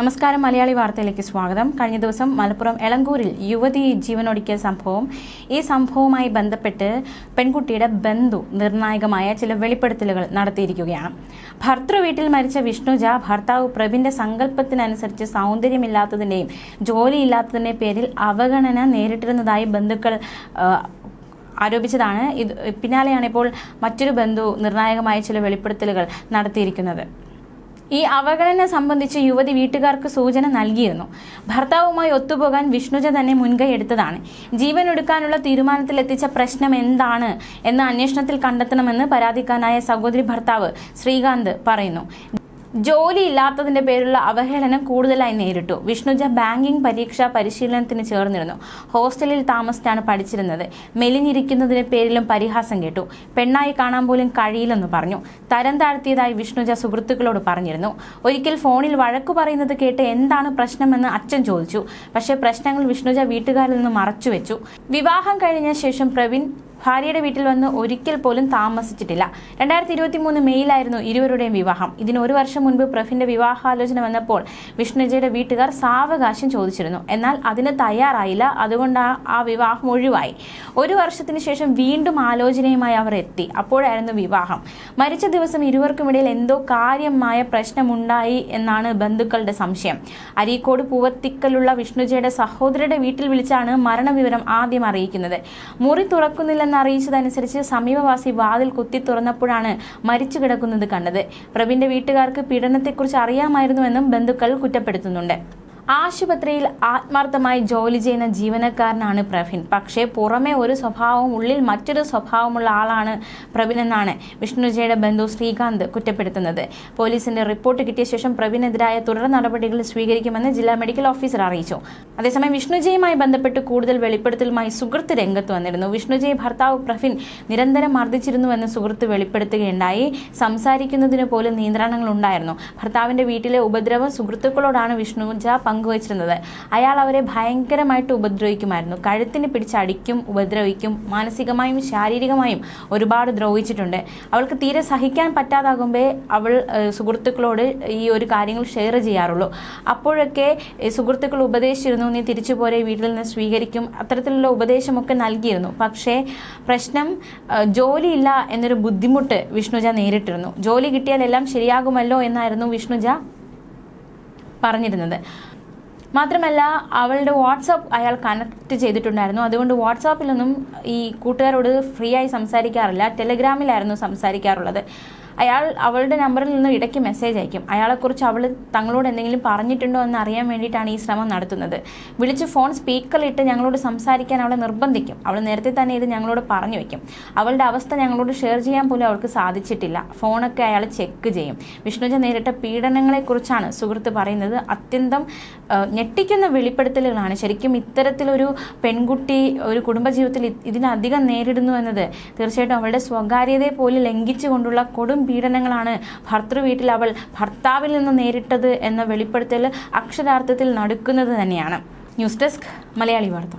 നമസ്കാരം മലയാളി വാർത്തയിലേക്ക് സ്വാഗതം. കഴിഞ്ഞ ദിവസം മലപ്പുറം എളങ്കൂരിൽ യുവതി ജീവനൊടുക്കിയ സംഭവം. ഈ സംഭവവുമായി ബന്ധപ്പെട്ട് പെൺകുട്ടിയുടെ ബന്ധു നിർണായകമായ ചില വെളിപ്പെടുത്തലുകൾ നടത്തിയിരിക്കുകയാണ്. ഭർത്തൃ വീട്ടിൽ മരിച്ച വിഷ്ണുജ ഭർത്താവ് പ്രഭിന്റെ സങ്കല്പത്തിനനുസരിച്ച് സൗന്ദര്യമില്ലാത്തതിന്റെയും ജോലിയില്ലാത്തതിന്റെയും പേരിൽ അവഗണന നേരിട്ടിരുന്നതായി ബന്ധുക്കൾ ആരോപിച്ചതാണ്. ഇത് പിന്നാലെയാണ് ഇപ്പോൾ മറ്റൊരു ബന്ധു നിർണായകമായ ചില വെളിപ്പെടുത്തലുകൾ നടത്തിയിരിക്കുന്നത്. ഈ അവഗണന സംബന്ധിച്ച് യുവതി വീട്ടുകാർക്ക് സൂചന നൽകിയിരുന്നു. ഭർത്താവുമായി ഒത്തുപോകാൻ വിഷ്ണുജ തന്നെ മുൻകൈ എടുത്തതാണ്. ജീവൻ എടുക്കാനുള്ള തീരുമാനത്തിലെത്തിച്ച പ്രശ്നം എന്താണ് എന്ന അന്വേഷണത്തിൽ കണ്ടെത്തണമെന്ന് പരാതിക്കാരനായ സഹോദരി ഭർത്താവ് ശ്രീകാന്ത് പറയുന്നു. ജോലി ഇല്ലാത്തതിന്റെ പേരിലുള്ള അവഹേളനം കൂടുതലായി നേരിട്ടു. വിഷ്ണുജ ബാങ്കിംഗ് പരീക്ഷാ പരിശീലനത്തിന് ചേർന്നിരുന്നു. ഹോസ്റ്റലിൽ താമസിച്ചാണ് പഠിച്ചിരുന്നത്. മെലിഞ്ഞിരിക്കുന്നതിന് പേരിലും പരിഹാസം കേട്ടു. പെണ്ണായി കാണാൻ പോലും കഴിയില്ലെന്ന് പറഞ്ഞു. തരം താഴ്ത്തിയതായി വിഷ്ണുജ സുഹൃത്തുക്കളോട് പറഞ്ഞിരുന്നു. ഒരിക്കൽ ഫോണിൽ വഴക്കു പറയുന്നത് കേട്ട് എന്താണ് പ്രശ്നമെന്ന് അച്ഛൻ ചോദിച്ചു. പക്ഷേ പ്രശ്നങ്ങൾ വിഷ്ണുജ വീട്ടുകാരിൽ നിന്ന് മറച്ചുവെച്ചു. വിവാഹം കഴിഞ്ഞ ശേഷം പ്രവീൺ ഭാര്യയുടെ വീട്ടിൽ വന്ന് ഒരിക്കൽ പോലും താമസിച്ചിട്ടില്ല. രണ്ടായിരത്തി ഇരുപത്തി മൂന്ന് മെയ്യിലായിരുന്നു ഇരുവരുടെയും വിവാഹം. ഇതിന് ഒരു വർഷം മുൻപ് പ്രഫിന്റെ വിവാഹാലോചന വന്നപ്പോൾ വിഷ്ണുജയുടെ വീട്ടുകാർ സാവകാശം ചോദിച്ചിരുന്നു. എന്നാൽ അതിന് തയ്യാറായില്ല. അതുകൊണ്ട് ആ- വിവാഹം ഒഴിവായി. ഒരു വർഷത്തിന് ശേഷം വീണ്ടും ആലോചനയുമായി അവർ എത്തി. അപ്പോഴായിരുന്നു വിവാഹം. മരിച്ച ദിവസം ഇരുവർക്കുമിടയിൽ എന്തോ കാര്യമായ പ്രശ്നമുണ്ടായി എന്നാണ് ബന്ധുക്കളുടെ സംശയം. അരീക്കോട് പൂവത്തിക്കലുള്ള വിഷ്ണുജയുടെ സഹോദരയുടെ വീട്ടിൽ വിളിച്ചാണ് മരണവിവരം ആദ്യം അറിയിക്കുന്നത്. മുറി തുറക്കുന്നില്ലെന്ന് അറിയിച്ചതനുസരിച്ച് സമീപവാസി വാതിൽ കുത്തി തുറന്നപ്പോഴാണ് മരിച്ചു കിടക്കുന്നത് കണ്ടത്. പ്രവീന്റെ വീട്ടുകാർക്ക് പീഡനത്തെക്കുറിച്ച് അറിയാമായിരുന്നുവെന്നും ബന്ധുക്കൾ കുറ്റപ്പെടുത്തുന്നുണ്ട്. ആശുപത്രിയിൽ ആത്മാർത്ഥമായി ജോലി ചെയ്യുന്ന ജീവനക്കാരനാണ് പ്രവീൺ. പക്ഷേ പുറമെ ഒരു സ്വഭാവവും ഉള്ളിൽ മറ്റൊരു സ്വഭാവമുള്ള ആളാണ് പ്രവീൺ എന്നാണ് വിഷ്ണുജയുടെ ബന്ധു ശ്രീകാന്ത് കുറ്റപ്പെടുത്തുന്നത്. പോലീസിന്റെ റിപ്പോർട്ട് കിട്ടിയ ശേഷം പ്രവീണെതിരായ തുടർ നടപടികൾ സ്വീകരിക്കുമെന്ന് ജില്ലാ മെഡിക്കൽ ഓഫീസർ അറിയിച്ചു. അതേസമയം വിഷ്ണുജയുമായി ബന്ധപ്പെട്ട് കൂടുതൽ വെളിപ്പെടുത്തലുമായി സുഹൃത്ത് രംഗത്ത് വന്നിരുന്നു. വിഷ്ണുജയ് ഭർത്താവ് പ്രവീൺ നിരന്തരം മർദ്ദിച്ചിരുന്നുവെന്ന് സുഹൃത്ത് വെളിപ്പെടുത്തുകയുണ്ടായി. സംസാരിക്കുന്നതിന് പോലും നിയന്ത്രണങ്ങൾ ഉണ്ടായിരുന്നു ഭർത്താവിന്റെ വീട്ടിലെ ഉപദ്രവം സുഹൃത്തുക്കളോടാണ് വിഷ്ണുജ പങ്കുവച്ചിരുന്നത്. അയാൾ അവരെ ഭയങ്കരമായിട്ട് ഉപദ്രവിക്കുമായിരുന്നു. കഴുത്തിന് പിടിച്ചടിക്കും ഉപദ്രവിക്കും മാനസികമായും ശാരീരികമായും ഒരുപാട് ദ്രോഹിച്ചിട്ടുണ്ട്. അവൾക്ക് തീരെ സഹിക്കാൻ പറ്റാതാകുമ്പോൾ അവൾ സുഹൃത്തുക്കളോട് ഈ ഒരു കാര്യങ്ങൾ ഷെയർ ചെയ്യാറുള്ളൂ. അപ്പോഴൊക്കെ സുഹൃത്തുക്കൾ ഉപദേശിച്ചിരുന്നു നീ തിരിച്ചു പോരെ വീട്ടിൽ നിന്ന് സ്വീകരിക്കും. അത്തരത്തിലുള്ള ഉപദേശമൊക്കെ നൽകിയിരുന്നു. പക്ഷേ പ്രശ്നം ജോലിയില്ല എന്നൊരു ബുദ്ധിമുട്ട് വിഷ്ണുജ നേരിട്ടിരുന്നു. ജോലി കിട്ടിയാൽ എല്ലാം ശരിയാകുമല്ലോ എന്നായിരുന്നു വിഷ്ണുജ പറഞ്ഞിരുന്നത്. മാത്രമല്ല അവളുടെ വാട്സാപ്പ് അയാൾ കണക്ട് ചെയ്തിട്ടുണ്ടായിരുന്നു. അതുകൊണ്ട് വാട്സാപ്പിലൊന്നും ഈ കൂട്ടുകാരോട് ഫ്രീ ആയി സംസാരിക്കാറില്ല. ടെലഗ്രാമിലായിരുന്നു സംസാരിക്കാറുള്ളത്. അയാൾ അവളുടെ നമ്പറിൽ നിന്ന് ഇടയ്ക്ക് മെസ്സേജ് അയക്കും. അയാളെക്കുറിച്ച് അവൾ തങ്ങളോട് എന്തെങ്കിലും പറഞ്ഞിട്ടുണ്ടോ എന്ന് അറിയാൻ വേണ്ടിയിട്ടാണ് ഈ ശ്രമം നടത്തുന്നത്. വിളിച്ച് ഫോൺ സ്പീക്കറിലിട്ട് ഞങ്ങളോട് സംസാരിക്കാൻ അവളെ നിർബന്ധിക്കും. അവൾ നേരത്തെ തന്നെ ഇത് ഞങ്ങളോട് പറഞ്ഞു വയ്ക്കും അവളുടെ അവസ്ഥ ഞങ്ങളോട് ഷെയർ ചെയ്യാൻ പോലും അവൾക്ക് സാധിച്ചിട്ടില്ല. ഫോണൊക്കെ അയാൾ ചെക്ക് ചെയ്യും. വിഷ്ണുജ നേരിട്ട പീഡനങ്ങളെക്കുറിച്ചാണ് സുഹൃത്ത് പറയുന്നത്. അത്യന്തം ഞെട്ടിക്കുന്ന വെളിപ്പെടുത്തലുകളാണ്. ശരിക്കും ഇത്തരത്തിലൊരു പെൺകുട്ടി ഒരു കുടുംബജീവിതത്തിൽ ഇതിനധികം നേരിടുന്നു എന്നത് തീർച്ചയായിട്ടും അവളുടെ സ്വകാര്യതയെ പോലും ലംഘിച്ചുകൊണ്ടുള്ള കൊടും പീഡനങ്ങളാണ് ഭർത്തൃ വീട്ടിൽ അവൾ ഭർത്താവിൽ നിന്ന് നേരിട്ടത് എന്ന വെളിപ്പെടുത്തൽ അക്ഷരാർത്ഥത്തിൽ നടക്കുന്നത് തന്നെയാണ്. ന്യൂസ് ഡെസ്ക് മലയാളി വാർത്ത.